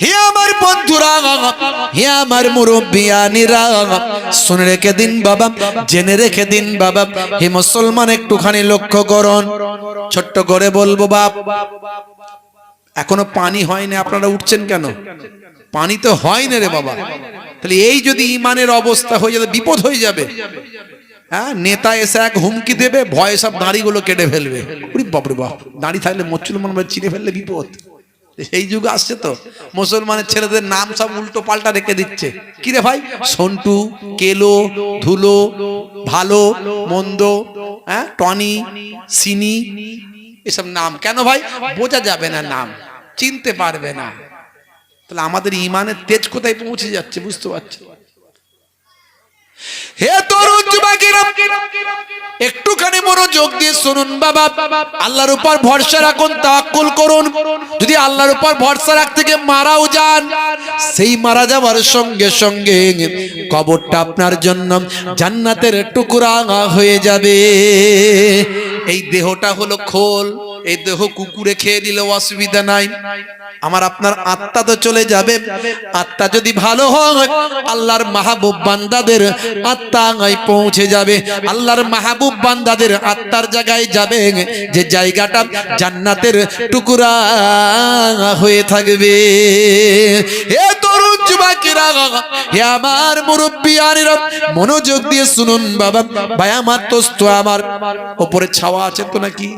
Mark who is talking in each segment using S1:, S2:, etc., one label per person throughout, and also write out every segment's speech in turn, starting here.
S1: হে আমার বন্ধুরা, হে আমার মুরব্বিয়ানিরা শুনে রেখে দিন বাবা, জেনে রেখে দিন বাবা, হে মুসলমান, একটুখানি লক্ষ্য করুন। ছোট্ট করে বলব বাপ, এখনও পানি হয়নি, আপনারা উঠছেন কেন? পানি তো হয় না রে বাবা। তাহলে এই যদি ইমানের অবস্থা হয়ে যাবে, বিপদ হয়ে যাবে। হ্যাঁ নেতা এসে এক হুমকি দেবে, ভয়ে সব দাড়িগুলো কেটে ফেলবে। বাপরে বাপ দাঁড়িয়ে থাকলে মুসলমান চিনে ফেললে বিপদ। এই যুগ আসছে তো। মুসলমানের ছেলেদের নাম সব উল্টো পাল্টা রেখে দিচ্ছে। কি রে ভাই? সন্টু, কেলো, ধুলো, ভালো, মন্দ হ্যাঁ টনি, সিনি, এসব নাম। কেন ভাই? বোঝা যাবে না নাম। চিনতে পারবে না। তাহলে আমাদের ইমানের তেজ কোথায় পৌঁছে যাচ্ছে বুঝতে পারছি? হে তরুণ যুবকেরা, একটুখানি মনোযোগ দিয়ে শুনুন বাবা। আল্লাহর উপর ভরসা রাখুন, তাওয়াক্কুল করুন। যদি আল্লাহর উপর ভরসা রাখতে গিয়ে মারাও যান, সেই মারা যাওয়ার সঙ্গে সঙ্গে কবরটা আপনার জন্য জান্নাতের টুকরা হয়ে যাবে। এই দেহটা হলো খোল। এই দেহ কুকুরে খেয়ে নিলেও অসুবিধা নাই। আমার আপনার আত্মা তো চলে যাবে। আত্মা যদি ভালো হয়, আল্লাহর মাহবুব বান্দাদের আত্মায় পৌঁছে যাবে। আল্লাহর মাহবুব বান্দাদের আত্মার জায়গায় যাবে। যে জায়গাটা জান্নাতের টুকরা হয়ে থাকবে। হে তরুণ যুবকেরা, হে আমার মুরব্বিয়ানেরা মনোযোগ দিয়ে শুনুন বাবা। ভাই, আমার তোস্ত আমার ওপরে ছাওয়া আছে তো নাকি?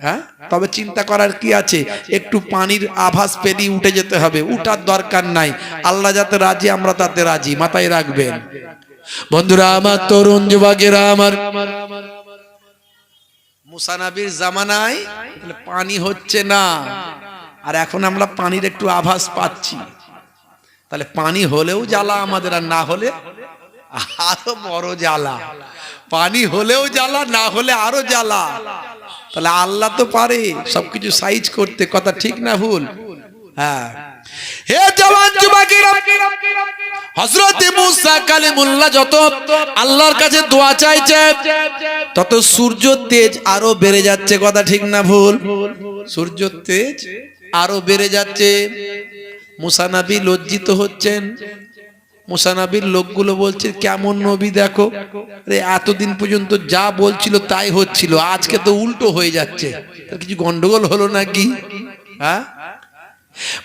S1: হ্যাঁ? তবে চিন্তা করার কি আছে? একটু পানির আভাস পেলি উঠে যেতে হবে। উঠার দরকার নাই। আল্লাহ যাতে রাজি আমরা তাতে রাজি। মাথায় রাখবেন। বন্ধুরা আমার তরুণ যুবকেরা আমার মুসানাবির জামানায় পানি হচ্ছে না। আর এখন আমরা পানির একটু আভাস পাচ্ছি। তাহলে পানি হলেও জ্বালা আমাদের আর না হলে আরও বড় জ্বালা। পানি হলেও জ্বালা না হলে আরও জ্বালা। তাহলে আল্লাহ তো পারে, সবকিছু সাইজ করতে, কথা ঠিক না ভুল? হ্যাঁ। হে যত আল্লাহর কাছে দোয়া চাইছে, তত তেজ বেড়ে যাচ্ছে, কথা ঠিক না ভুল? তেজ বেড়ে যাচ্ছে। লজ্জিত হচ্ছেন। মুসানাবির লোকগুলো বলছে, কেমন নবী দেখো? আরে এতদিন পর্যন্ত যা বলছিল তাই হচ্ছিল, আজকে তো উল্টো হয়ে যাচ্ছে। কিছু গন্ডগোল হলো নাকি? হ্যাঁ?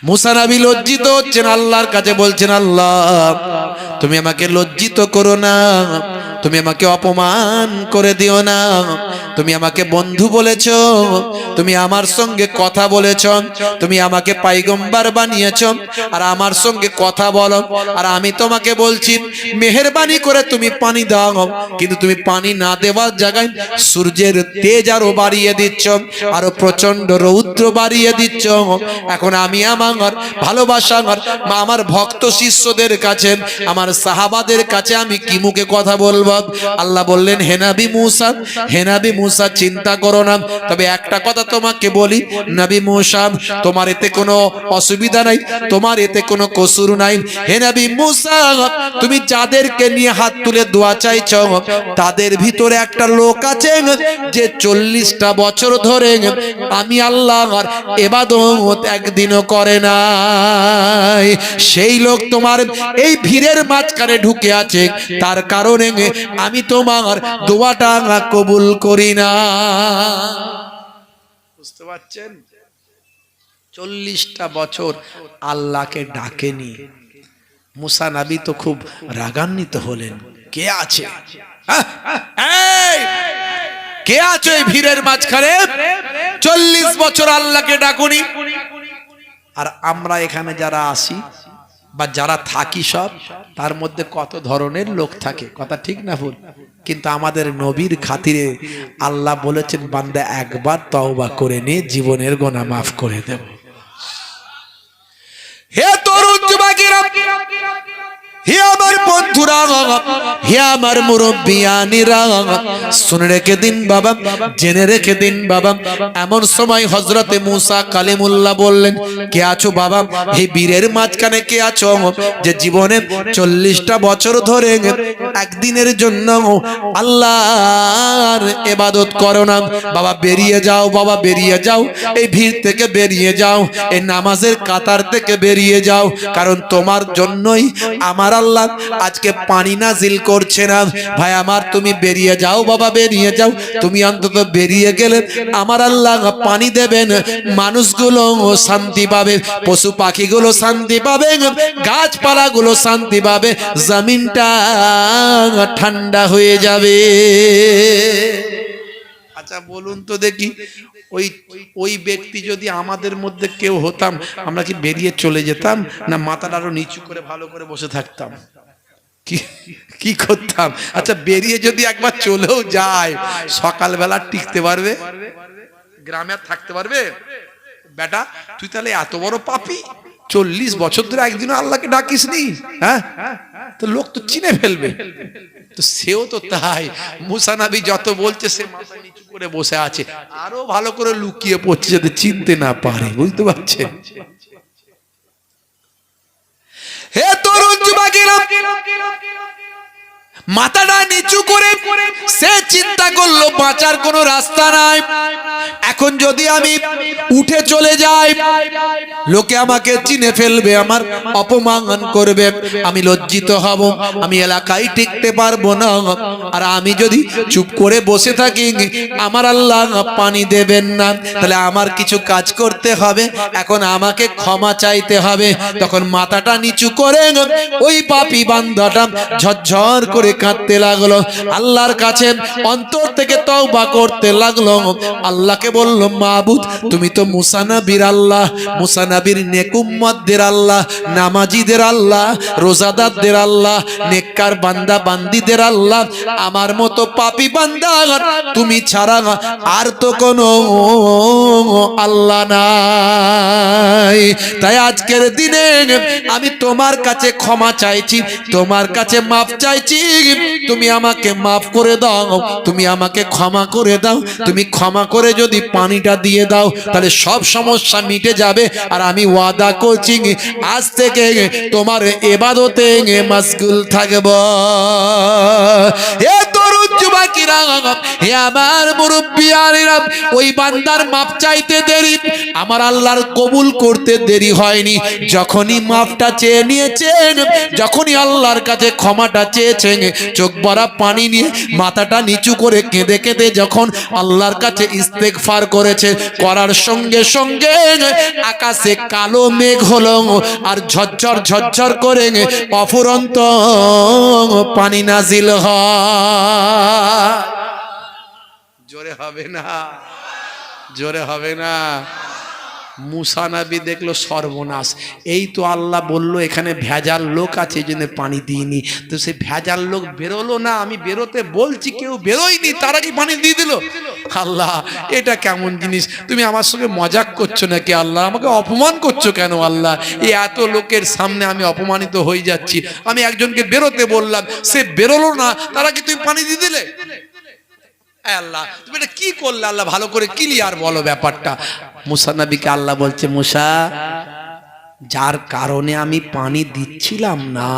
S1: মুসানাবি লজ্জিত হচ্ছেন, আল্লাহর কাছে বলছেন, আল্লাহ, তুমি আমাকে লজ্জিত করো না, তুমি আমাকে অপমান করে দিও না তুমি আমাকে বন্ধু বলেছ, তুমি আমার সঙ্গে কথা বলেছ, তুমি আমাকে পাইগম্বার বানিয়েছ, আর আমার সঙ্গে কথা বলো, আর আমি তোমাকে বলছি, মেহেরবানি করে তুমি পানি দাও, কিন্তু তুমি পানি না দেওয়ার জায়গায় সূর্যের তেজ আরও বাড়িয়ে দিচ্ছ, আরও প্রচণ্ড রৌদ্র বাড়িয়ে দিচ্ছ। এখন আমি আমার ভালোবাসা আমার বা আমার ভক্ত শিষ্যদের কাছে, আমার সাহাবাদের কাছে আমি কি মুখে কথা বলব? আল্লাহ বললেন হেনাবি মুসা হেনাবি মুসা চিন্তা করো না। তবে একটা কথা তোমাকে বলি, নবী মুসা, তোমার এতে কোনো অসুবিধা নাই, তোমার এতে কোনো কসুর নাই। হে নবী মুসা, তুমি যাদেরকে নিয়ে হাত তুলে দোয়া চাইছ, তাদের ভিতরে একটা লোক আছে যে চল্লিশটা বছর ধরে আমি আল্লাহর এবাদত একদিনও করে নাই। সেই লোক তোমার এই ভিড়ের মাঝখানে ঢুকে আছে। তার কারণে আমি তোমার দোয়াটা কবুল করি না। বুঝতে পারছেন? চল্লিশটা বছর আল্লাহকে ডাকেনি। মুসা নাবি তো খুব রাগান্বিত হলেন। কে আছে? কে আছে এই ভিড়ের মাঝখানে? চল্লিশ বছর আল্লাহকে ডাকুনি। আর আমরা এখানে যারা আসি বা যারা থাকি সব, তার মধ্যে কত ধরনের লোক থাকে? কথা ঠিক না ভুল? কিন্তু আমাদের নবীর খাতিরে আল্লাহ বলেছেন, বান্দা একবার তওবা করে নিয়ে জীবনের গোনা মাফ করে দেব। হে তরুণ যুবকেরা হে আমার বন্ধুরা, হে আমার মুরব্বিয়ানিরা, শুনে রেখে দিন বাবা, জেনে রেখে দিন বাবা, এমন সময় হজরতে মুসা কালিমুল্লাহ বললেন, কে আছো বাবা? এই বীরের মাঝখানে কে আছো? যে জীবনে চল্লিশটা বছর ধরে একদিনের জন্য আল্লাহর এবাদত করো না। বাবা, বেরিয়ে যাও, বাবা, বেরিয়ে যাও, এই ভিড় থেকে বেরিয়ে যাও, এই নামাজের কাতার থেকে বেরিয়ে যাও, কারণ তোমার জন্যই আমার আল্লাহ। আজকে পানি নাজিল করছে না ভাই আমার, তুমি বেরিয়ে যাও বাবা, বেরিয়ে যাও। তুমি অন্তত বেরিয়ে গেলে আমার আল্লাহ পানি দেবেন। মানুষগুলো শান্তি পাবে, পশু পাখিগুলো শান্তি পাবে, গাছপালাগুলো শান্তি পাবে, জমিনটা ঠান্ডা হয়ে যাবে। আচ্ছা বলুন তো দেখি, ওই ওই ব্যক্তি যদি আমাদের মধ্যে কেউ হতাম, আমরা কি বেরিয়ে চলে যেতাম? না মাথাটা আরও নিচু করে ভালো করে বসে থাকতাম? কি করতাম? আচ্ছা বেরিয়ে যদি একবার চলেও যায়, সকালবেলা টিকতে পারবে? গ্রামে আর থাকতে পারবে? বেটা, তুই তাহলে এত বড় পাপি? চল্লিশ বছর ধরে একদিনও আল্লাহকে ডাকিস নি হ্যাঁ? তো লোক তো চিনে ফেলবে। তো সেও তো তাই। মুসানাবি যত বলছে, সে নিচু করে বসে আছে। আরও ভালো করে লুকিয়ে পড়ছে যাতে চিনতে না পারে, বুঝতে পারছেন? হে তরুণ যুবকেরা মাথাটা নিচু করে সে চিন্তা করল, বাঁচার কোনো রাস্তা নাই। এখন যদি আমি উঠে চলে যাই, লোকে আমাকে চিনে ফেলবে, আমার অপমান করবে। আমি লজ্জিত হব, আমি এলাকায় টিকতে পারব না। আর আমি যদি চুপ করে বসে থাকি, আমার আল্লাহ পানি দেবেন না। তাহলে আমার কিছু কাজ করতে হবে, এখন আমাকে ক্ষমা চাইতে হবে। তখন মাথাটা নিচু করে ওই পাপি বান্ধাটা ঝরঝর করে কাঁদতে লাগল। আল্লাহর কাছে অন্তর থেকে তওবা করতে লাগল। আল্লাহকে বলল মাহবুদ তুমি তো মুসানাবির আল্লাহ মুসানাবির নেকুম্মতদের আল্লাহ, নামাজিদের আল্লাহ, রোজাদারদের আল্লাহ, নেককার বান্দা বান্দিদের আল্লাহ, আমার মতো পাপি বান্দা তুমি ছাড়া আর তো কোনো আল্লাহ নাই। তাই আজকের দিনে আমি তোমার কাছে ক্ষমা চাইছি, তোমার কাছে মাপ চাইছি তুমি আমাকে মাফ করে দাও, তুমি আমাকে ক্ষমা করে দাও, তুমি ক্ষমা করে যদি পানিটা দিয়ে দাও, তাহলে সব সমস্যা মিটে যাবে, আর আমি ওয়াদা করছি আজ থেকে তোমার এবাদতে মাসগুল থাকব। আমার আল্লাহর কবুল করতে দেরি হয়নি। যখনই মাপটা চেয়ে নিয়েছেন, যখনই আল্লাহর কাছে ক্ষমাটা চোখ ভরা পানি নিয়ে মাথাটা নিচু করে কেঁদে কেঁদে যখন আল্লাহর কাছে ইস্তেগফার করেছে, করার সঙ্গে সঙ্গে আকাশে কালো মেঘ হলো আর ঝরঝর ঝরঝর করে অফুরন্ত পানি নাজিল হয়। জোরে হবে না। জোরে হবে না। মুসানাবি দেখল সর্বনাশ। এই তো আল্লাহ বলল, এখানে ভেজাল লোক আছে, এই জন্য পানি দিইনি। তো সে ভেজাল লোক বেরোলো না, আমি বেরোতে বলছি, কেউ বেরোয়নি, তারা কি পানি দিয়ে দিল? আল্লাহ, এটা কেমন জিনিস? তুমি আমার সঙ্গে মজাক করছ নাকি আল্লাহ? আমাকে অপমান করছ কেন আল্লাহ? এই এত লোকের সামনে আমি অপমানিত হয়ে যাচ্ছি। আমি একজনকে বেরোতে বললাম, সে বেরোলো না, তারা কি তুমি পানি দিয়ে দিলে? আল্লাহ, তুমি এটা কি করলে আল্লাহ? ভালো করে ক্লিয়ার বলো ব্যাপারটা। মুসা নবীকে আল্লাহ বলছে, মুসা, যার কারণে আমি পানি দিচ্ছিলাম না,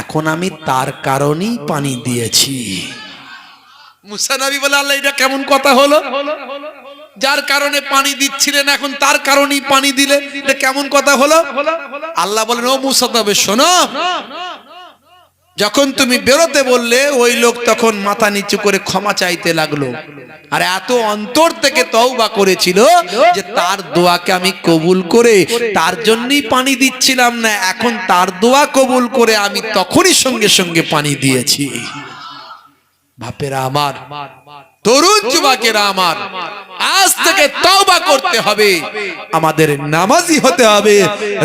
S1: এখন আমি তার কারণেই পানি দিয়েছি। মুসা নবী বলে, আল্লাহ, এটা কেমন কথা হলো? যার কারণে পানি দিচ্ছিলেন, এখন তার কারণেই পানি দিলে এটা কেমন কথা হলো? আল্লাহ বলেন, ও মুসা তবে শোনো যখন তুমি বেরোতে বললে, ওই লোক তখন মাথা নিচু করে ক্ষমা চাইতে লাগল। আর এত অন্তর থেকে তওবা করেছিল যে তার দোয়াকে আমি কবুল করে, তার জন্যই পানি দিচ্ছিলাম না, এখন তার দোয়া কবুল করে আমি তখনই সঙ্গে সঙ্গে পানি দিয়েছি। বাপেরা আমার তরুণ যুবকেরা আমার আজ থেকে তওবা করতে হবে। আমাদের নামাজি হতে হবে।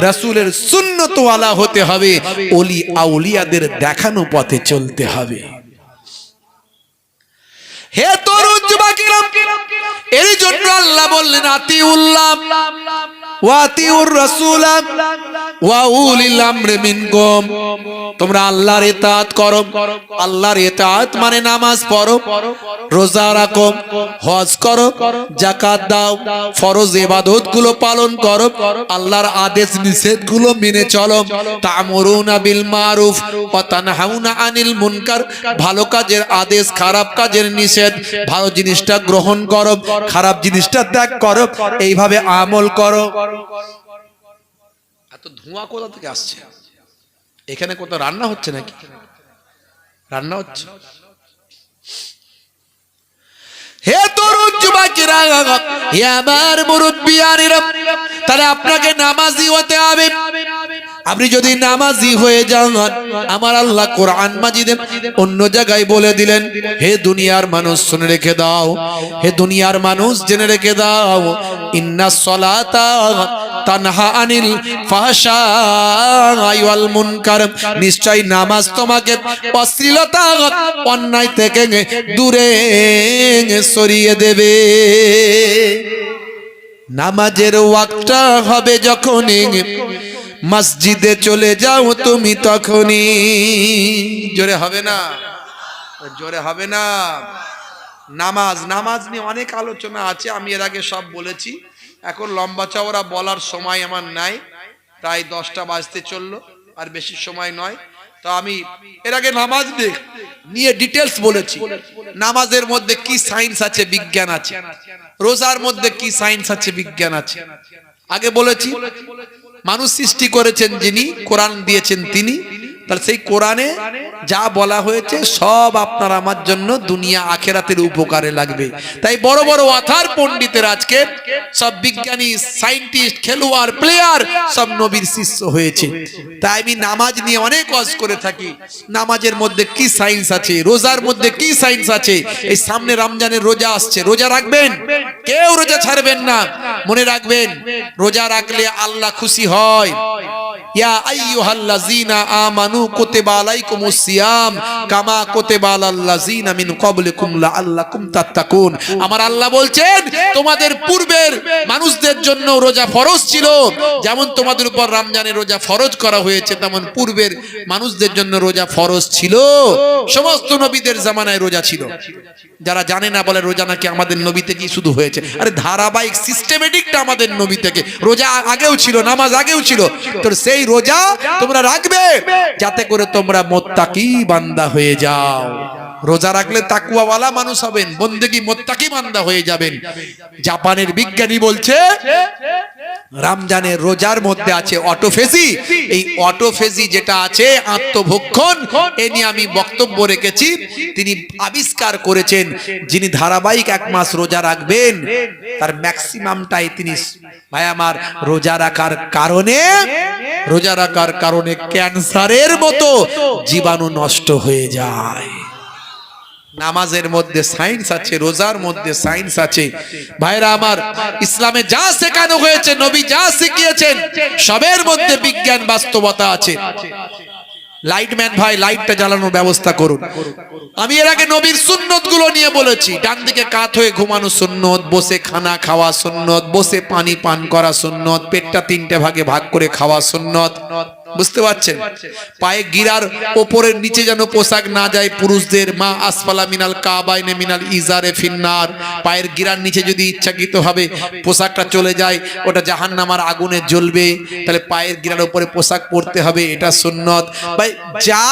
S1: রাসূলের সুন্নতওয়ালা হতে হবে। ওলি আউলিয়াদের দেখানো পথে চলতে হবে। হে তরুণ যুবকেরা এর জন্য আল্লাহ বললেন আতিউল্লাহ। ওয়াতিউর রাসূল ওয়া উলিল আমরি মিনকুম। তোমরা আল্লাহর ইতাআত করো। আল্লাহর ইতাআত মানে নামাজ পড়ো। রোজা রাখো। হজ করো। যাকাত দাও। ফরজ ইবাদতগুলো পালন করো। আল্লাহর আদেশ নিষেধগুলো মেনে চলো। তা'মুরুনা বিল মারুফ ওয়া তানহাউনা আনিল মুনকার। ভালো কাজের আদেশ, খারাপ কাজের নিষেধ। ভালো জিনিসটা গ্রহণ করো। খারাপ জিনিসটা ত্যাগ করো। এইভাবে আমল করো। এত ধোঁয়া কোথা থেকে আসছে? এখানে কোথাও রান্না হচ্ছে নাকি? রান্না হচ্ছে? হে তরুণ যুবকেরা, হে আমার মুরব্বিয়ানিরা তাহলে আপনাকে নামাজি হতে হবে। আপনি যদি নামাজি হয়ে যান, আমার আল্লাহ কোরআন মাজিদে অন্য জায়গায় বলে দিলেন, হে দুনিয়ার মানুষ শুনে রেখে দাও, হে দুনিয়ার মানুষ জেনে রেখে দাও, ইন্না সলাতা তানহা আনিল ফাহশাই ওয়াল মুনকার। নিশ্চয় নামাজ তোমাকে অশ্লীলতা, অন্যায় থেকে দূরে সরিয়ে দেবে। নামাজের ওয়াক্তটা হবে যখনই মসজিদে চলে যাও তুমি তখনই। জোরে হবে না? জোরে হবে না? নামাজ নামাজ নিয়ে অনেক আলোচনা আছে, আমি এর আগে সব বলেছি। এখন লম্বা চওড়া বলার সময় আমার নাই। প্রায় দশটা বাজতে চলল, আর বেশি সময় নয়। তো আমি এর আগে নামাজ নিয়ে ডিটেলস বলেছি। নামাজের মধ্যে কি সায়েন্স আছে, বিজ্ঞান আছে? রোজার মধ্যে কি সায়েন্স আছে, বিজ্ঞান আছে? আগে বলেছি, মানুষ সৃষ্টি করেছেন যিনি, কোরআন দিয়েছেন তিনি। তাহলে সেই কোরআনে যা বলা হয়েছে সব আপনার আমার জন্য দুনিয়া আখেরাতের উপকারে লাগবে। তাই বড় বড় অথার পণ্ডিতের আজকে সব বিজ্ঞানী, সায়েন্টিস্ট, খেলোয়াড়, প্লেয়ার সব নবীর শিষ্য হয়েছে। তাই আমি নামাজ নিয়ে অনেক অজ করে থাকি। নামাজের মধ্যে কি সাইন্স আছে? রোজার মধ্যে কি সাইন্স আছে? এই সামনে রমজানের রোজা আসছে। রোজা রাখবেন? কেউ রোজা ছাড়বেন না। মনে রাখবেন, রোজা রাখলে আল্লাহ খুশি হয়। ইয়া আইয়ুহাল্লাযীনা আমানু সিয়াম কামা আমার আল্লাহ বলছেন, তোমাদের পূর্বের মানুষদের জন্য রোজা ফরজ ছিল, যেমন তোমাদের উপর রোজা ফরজ করা হয়েছে, তেমন পূর্বের মানুষদের জন্য রোজা ফরজ ছিল। সমস্ত নবীদের জামানায় রোজা ছিল। যারা জানে না বলে রোজা নাকি আমাদের নবী থেকেই শুধু হয়েছে। আরে ধারাবাহিক সিস্টেমেটিকটা আমাদের নবী থেকে। রোজা আগেও ছিল, নামাজ আগেও ছিল। তোর সেই রোজা তোমরা রাখবে। যাতে করে তোমরা মোত্তাকি বান্দা হয়ে যাও। রোজা রাখলে তাকুয়াওয়ালা মানুষ হবেন, বন্দেগি মোত্তাকি মান্দা হয়ে যাবেন। জাপানের বিজ্ঞানী বলছে, রামজানের রোজার মধ্যে আছে অটোফেজি এই অটোফেজি যেটা আছে, আত্মভক্ষণ, এ নিয়ে আমি বক্তব্য রেখেছি। তিনি আবিষ্কার করেছেন, যিনি ধারাবাহিক এক মাস রোজা রাখবেন, তার ম্যাক্সিমামটাই তিনি ভাই আমার রোজা রাখার কারণে, রোজা রাখার কারণে ক্যান্সারের মতো জীবাণু নষ্ট হয়ে যায়। নামাজের মধ্যে সায়েন্স আছে, রোজার মধ্যে সায়েন্স আছে। ভাইরা আমার, ইসলামে যা শেখানো হয়েছে, নবী যা শিখিয়েছেন, সবের মধ্যে বিজ্ঞান বাস্তবতা আছে। লাইটম্যান ভাই, লাইটটা জ্বালানোর ব্যবস্থা করুন। আমি এর আগে নবীর সুন্নতগুলো নিয়ে বলেছি। ডান দিকে কাত হয়ে ঘুমানো সুন্নত, বসে খানা খাওয়া সুন্নত, বসে পানি পান করা সুন্নত, পেটটা তিনটে ভাগে ভাগ করে খাওয়া সুন্নত। বুঝতে পারছেন? পায়ে গিরার ওপরের নিচে যেন পোশাক না যায়, পুরুষদের মা আসফালা মিনাল কাবাইনে মিনাল ইজারে ফিন্নার। পায়ের গিরার নিচে যদি ইচ্ছাকৃত হবে পোশাকটা চলে যায়, ওটা জাহান্নামার আগুনে জ্বলবে। তাহলে পায়ের গিরার উপরে পোশাক পরতে হবে, এটা সুন্নত। ভাই, যা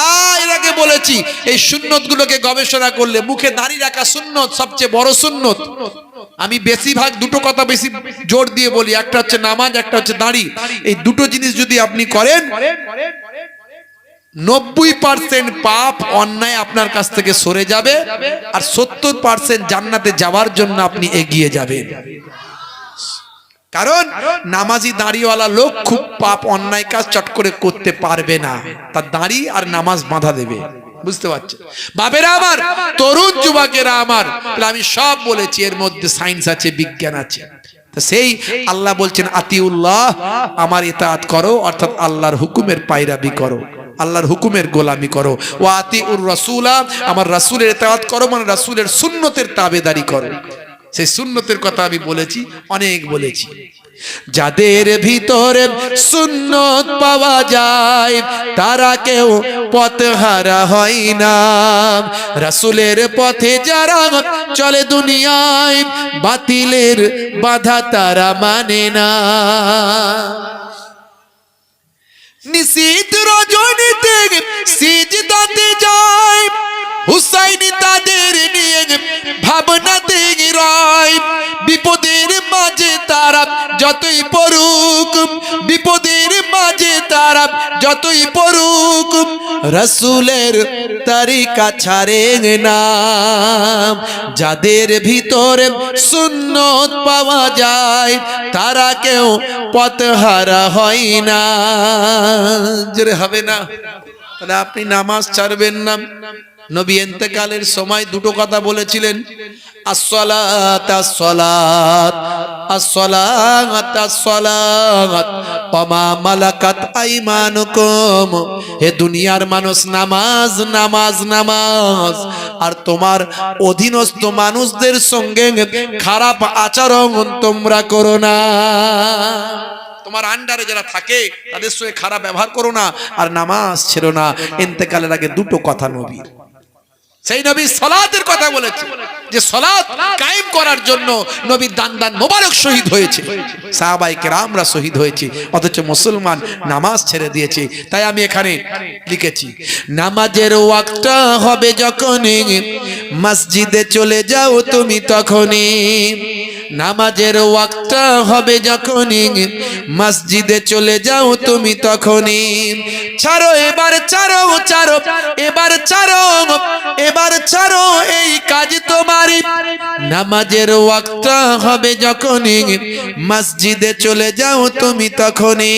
S1: এর আগে বলেছি, এই সুন্নত গুলোকে গবেষণা করলে মুখে দাঁড়িয়ে রাখা সুন্নত, সবচেয়ে বড় সুন্নত। আমি বেশিরভাগ দুটো কথা বেশি জোর দিয়ে বলি, একটা হচ্ছে নামাজ, একটা হচ্ছে দাড়ি। এই দুটো জিনিস যদি আপনি করেন নব্বই পার্সেন্ট পাপ অন্যায় আপনার কাছ থেকে সরে যাবে আর সত্তর পার্সেন্ট জান্নাতে যাওয়ার জন্য আপনি এগিয়ে যাবেন। কারণ নামাজি দাঁড়িওয়ালা লোক খুব পাপ অন্যায় কাজ চট করে করতে পারবে না। তার দাঁড়ি আর নামাজ বাঁধা দেবে। বুঝতে পারছেন বাবেরা আমার, তরুণ যুবকেরা আমার আমি সব বলেছি, এর মধ্যে সায়েন্স আছে, বিজ্ঞান আছে। সেই আল্লাহ বলছেন, আতিউল্লাহ, আমার ইতাআত করো, অর্থাৎ আল্লাহর হুকুমের পায়রাবি করো, আল্লাহর হুকুমের গোলামি করো। ও আতি উর রসুলা, আমার রাসুলের ইতাত করো মানে রাসুলের সুন্নতের তাবেদারি করো। সেই সুন্নতের কথা আমি বলেছি, অনেক বলেছি। যাদের ভিতরে সুন্নত পাওয়া যায়, তারা কেউ পথহারা হয় না। রাসুলের পথে যারা চলে দুনিয়ায়, বাতিলের বাধা তারা মানে না। নিশীত রজনীতে সিজদাতে যায় হুসাইন তাদের নিয়ে ভাবনাতে রয়। বিপদের মাঝে তারা যতই পড়ুক, বিপদের মাঝে তারা যতই পড়ুক, রসুলের তারিকা ছাড়ে না। যাদের ভিতরে সুন্নত পাওয়া যায়, তারা কেউ পথহারা হয় না। হবে না। তাহলে আপনি নামাজ ছাড়বেন না। নবী এতেকালের সময় দুটো কথা বলেছিলেন। হে দুনিয়ার মানুষ, নামাজ নামাজ নামাজ। আর তোমার অধীনস্থ মানুষদের সঙ্গে খারাপ আচরণ তোমরা করো না। তোমার আন্ডারে যারা থাকে, তাদের সঙ্গে খারাপ ব্যবহার করো না। আর নামাজ ছেড়ো না। এতেকালের আগে দুটো কথা নবীর। সেই নবী সলাতের কথা বলেছে যে সলাত কায়েম করার জন্য নবী দান দান মোবারক শহীদ হয়েছে। সাহাবাই কেরামরা শহীদ হয়েছে, অথচ মুসলমান নামাজ ছেড়ে দিয়েছে। তাই আমি এখানে লিখেছি, নামাজের ওয়াক্তটা হবে যখনই মসজিদে চলে যাও তুমি তখনই নামাজের ওয়াক্তটা হবে যখনই। মসজিদে চলে যাও তুমি তখনই। ছাড়ো, এবার ছাড়ো ছাড়ো, এবার ছাড়ো এবার ছাড়ো এই কাজ তোমারই নামাজের ওয়াক্তটা হবে যখনই। মসজিদে চলে যাও তুমি তখনই।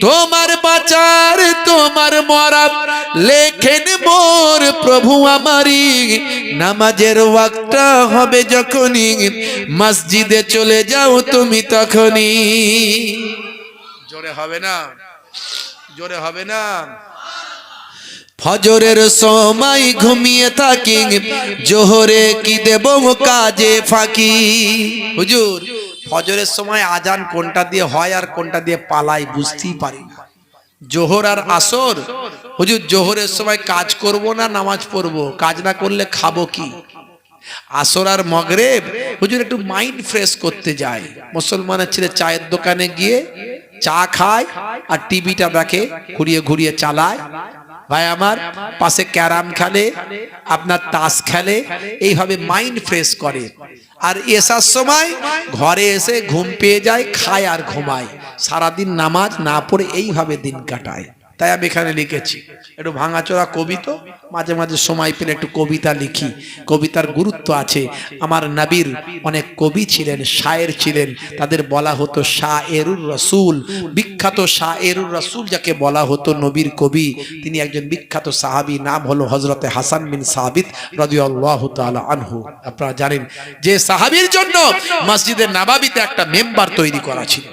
S1: তোমার বাঁচার, তোমার মরা লেখেন মোর প্রভু আমারি নামাজের ওয়াক্তটা হবে যখনই। মসজিদে চলে যাও তুমি তখনই। জোরে হবে না। জোরে হবে না। ফজরের সময় ঘুমিয়ে থাকি জোহরে কি দেব কাজে ফাঁকি? হুজুর ফজরের সময় আজান কোনটা দিয়ে হয় আর কোনটা দিয়ে পালাই বুঝতেই পারি না। জোহর আর আসর? হুজুর জোহরের সময় কাজ করব না নামাজ পড়ব? কাজ না করলে খাব কি? আসর আর মগরেব, হুজুর একটু মাইন্ড ফ্রেশ করতে যায়। মুসলমানের ছেলে চায়ের দোকানে গিয়ে চা খায় আর টিভিটা দেখে, ঘুরিয়ে ঘুরিয়ে চালায়। ভাই আমার, পাশে ক্যারাম খেলে, আপনার তাস খেলে, এইভাবে মাইন্ড ফ্রেশ করে। আর এসার সময় ঘরে এসে ঘুম পেয়ে যায়, খায় আর ঘুমায়। সারাদিন নামাজ না পড়ে এইভাবে দিন কাটায়। তাই আমি এখানে লিখেছি। একটু ভাঙাচোরা কবি তো, মাঝে মাঝে সময় পেলে একটু কবিতা লিখি। কবিতার গুরুত্ব আছে। আমার নাবির অনেক কবি ছিলেন, শায়ের ছিলেন। তাদের বলা হতো শাহ এরুর রসুল। বিখ্যাত শাহ এরুর রসুল যাকে বলা হতো নবীর কবি। তিনি একজন বিখ্যাত সাহাবি, নাম হলো হজরতে হাসান বিন সাহাবিদ রাদিয়াল্লাহু তাআলা আনহু। আপনারা জানেন যে সাহাবীর জন্য মসজিদের নাবাবিতে একটা মেম্বার তৈরি করা ছিল।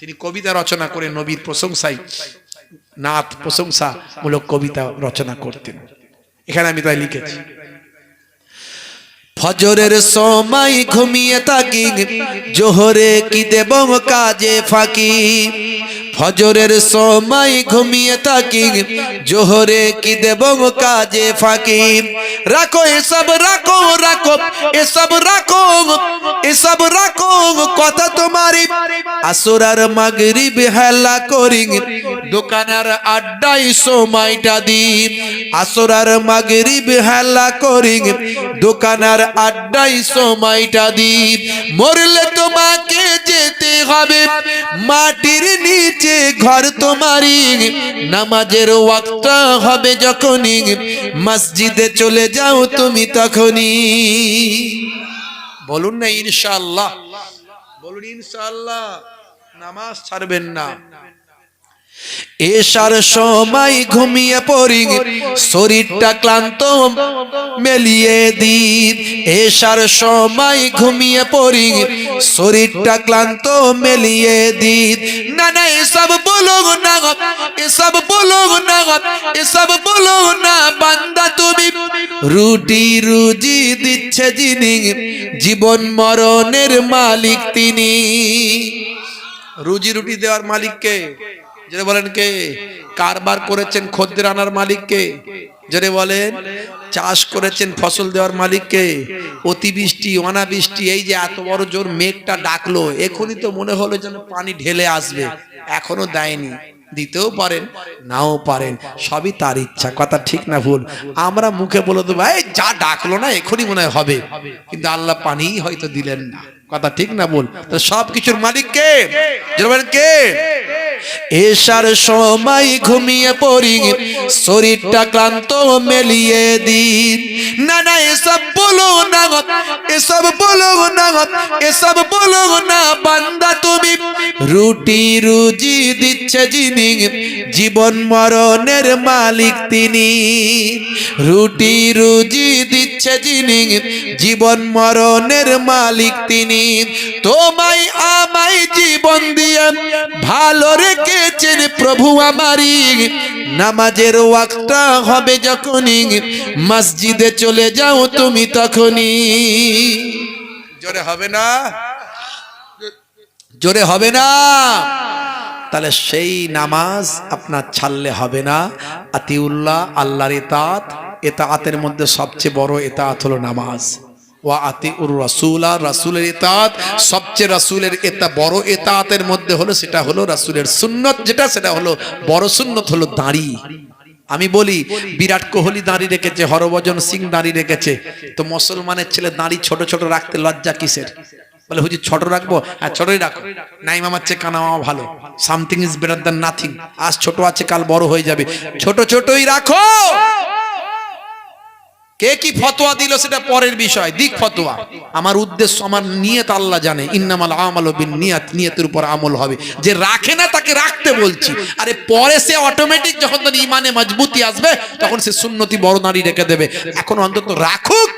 S1: তিনি কবিতা রচনা করে নবীর প্রশংসায় নাথ প্রশংসা মূলক কবিতা রচনা করতেন। এখানে আমি তাই লিখেছি। ফজরের সময় ঘুমিয়ে থাকি, জোহরে কি দেব কাজে ফাঁকি ফজরের সময় ঘুমিয়ে থাকি, জোহরে কি দেব কাজে ফাঁকি? রাখো এসব, রাখো রাখো, এসব রাখো এসব রাখো, কথা তোমারই। আসরার মাগরিব হেলা করি, দোকানের আড্ডাই সময়টা দিন আসরার মাগরিব হেলা করি, দোকানের আড্ডাই সময়টা দিন মরলে তোমাকে যেতে হবে, মাটির নিচে ঘর তোমারই, নামাজের ওয়াক্ত হবে যখনই, মসজিদে চলে যাও তুমি তখনই। বলুন না ইনশাল্লাহ বলুন ইনশাল্লাহ নামাজ ছাড়বেন না। এসার সময় ঘুমিয়ে পড়ি, শরীরটা ক্লান্ত, মেলিয়ে দিন। এসার সময় ঘুমিয়ে পড়ি, শরীরটা ক্লান্ত, মেলিয়ে দিন। না না, এসব বলো না এসব বলো না এসব বলো না। বান্দা, তুমি রুটি রুজি দিচ্ছে যিনি, জীবন মরণের মালিক তিনি। রুজি রুটি দেওয়ার মালিককে যেটা বলেন কে? কারবার করেছেন খদ্দের আনার মালিককে। যেটা বলেন, চাষ করেছেন ফসল দেওয়ার মালিককে। অতিবৃষ্টি, অনাবৃষ্টি, এই যে এত বড় জোর মেঘটা ডাকলো, এখনই তো মনে হলো যেন পানি ঢেলে আসবে। এখনও দেয়নি। দিতেও পারেন, নাও পারেন, সবই তার ইচ্ছা। কথা ঠিক না ভুল? আমরা মুখে বলে দেবো, এই যা ডাকলো না, এখনই মনে হবে। কিন্তু আল্লাহ পানিই হয়তো দিলেন না। কথা ঠিক না বল সব কিছুর মালিক কে? কে? এসার সময় ঘুমিয়ে পড়ি, শরীরটা ক্লান্ত মেলিয়ে দিন। না না এসব বলো না, এসব বলো না, এসব বলো না, বান্দা তুমি রুটি রুজি দিচ্ছে যিনি, জীবন মরণের মালিক তিনি। রুটি রুজি দিচ্ছে যিনি, জীবন মরণের মালিক তিনি। তোমায় আমায় জীবন দিয়ে ভালো রেখেছেন প্রভু আমারই নামাজের ওয়াক্তটা হবে যখনই। মসজিদে চলে যাও তুমি তখনই। জোরে হবে না? জোরে হবে না? তাহলে সেই নামাজ আপনার ছাড়লে হবে না। আতিউল্লাহ, আল্লাহর এতাত এতাতের মধ্যে সবচেয়ে বড় এতাত হলো নামাজ। ওয়া আতি উর রাসুলা, রাসুলের এতাত সবচেয়ে রাসুলের এটা বড় এতাতের মধ্যে হলো, সেটা হলো রাসুলের সুন্নত। যেটা, সেটা হলো বড় সুন্নত হলো দাড়ি। আমি বলি, বিরাট কোহলি দাঁড়িয়ে রেখেছে, হরভজন সিং দাঁড়িয়ে রেখেছে। তো মুসলমানের ছেলে দাঁড়ি ছোট ছোট রাখতে লজ্জা কিসের? বলে, হুজুর, ছোট রাখব? হ্যাঁ ছোটই রাখো। নাই মামার চেয়ে কানা মামা ভালো। Something is better than nothing. আজ ছোট আছে, কাল বড় হয়ে যাবে। ছোট, ছোটই রাখো! কে কি ফতোয়া দিল সেটা পরের বিষয়, দিক ফতোয়া। আমার উদ্দেশ্য, আমার নিয়ত আল্লাহ জানে, ইন্নামাল আমাল নিয়াত, নিয়তের উপর আমল হবে। যে রাখে না, তাকে রাখতে বলছি। আরে পরে সে অটোমেটিক যখন তার ইমানে মজবুতি আসবে, তখন সে সুন্নতি বড় নারী রেখে দেবে। এখন অন্তত রাখুক।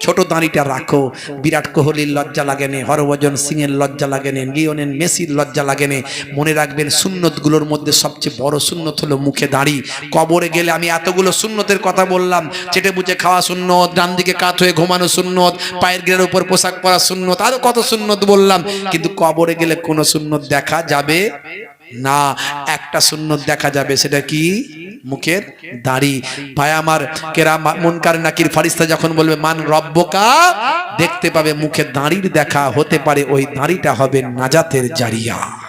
S1: ছোট দাঁড়িটা রাখো। বিরাট কোহলির লজ্জা লাগেনে হরভজন সিং এর লজ্জা লাগেনে লিওনেন মেসির লজ্জা লাগেনে মনে রাখবেন সুন্নতগুলোর মধ্যে সবচেয়ে বড় সুন্নত হলো মুখে দাঁড়ি। কবরে গেলে আমি এতগুলো সুন্নতের কথা বললাম, চেটে বুঝে খাওয়া সুন্নত, ডান দিকে কাত হয়ে ঘুমানো সুন্নত, পায়ের গিরের উপর পোশাক পরা সুন্নত, আরও কত সুন্নত বললাম। কিন্তু কবরে গেলে কোনো সুন্নত দেখা যাবে? না, একটা সুন্নত দেখা যাবে, সেটা কি? মুখের দাড়ি। ভাই, আমার কেরা মনকার নাকির ফারিস্তা যখন বলবে, মান রব্বকা? দেখতে পাবে মুখে দাঁড়ির দেখা হতে পারে, ওই দাঁড়িটা হবে নাজাতের জারিয়া।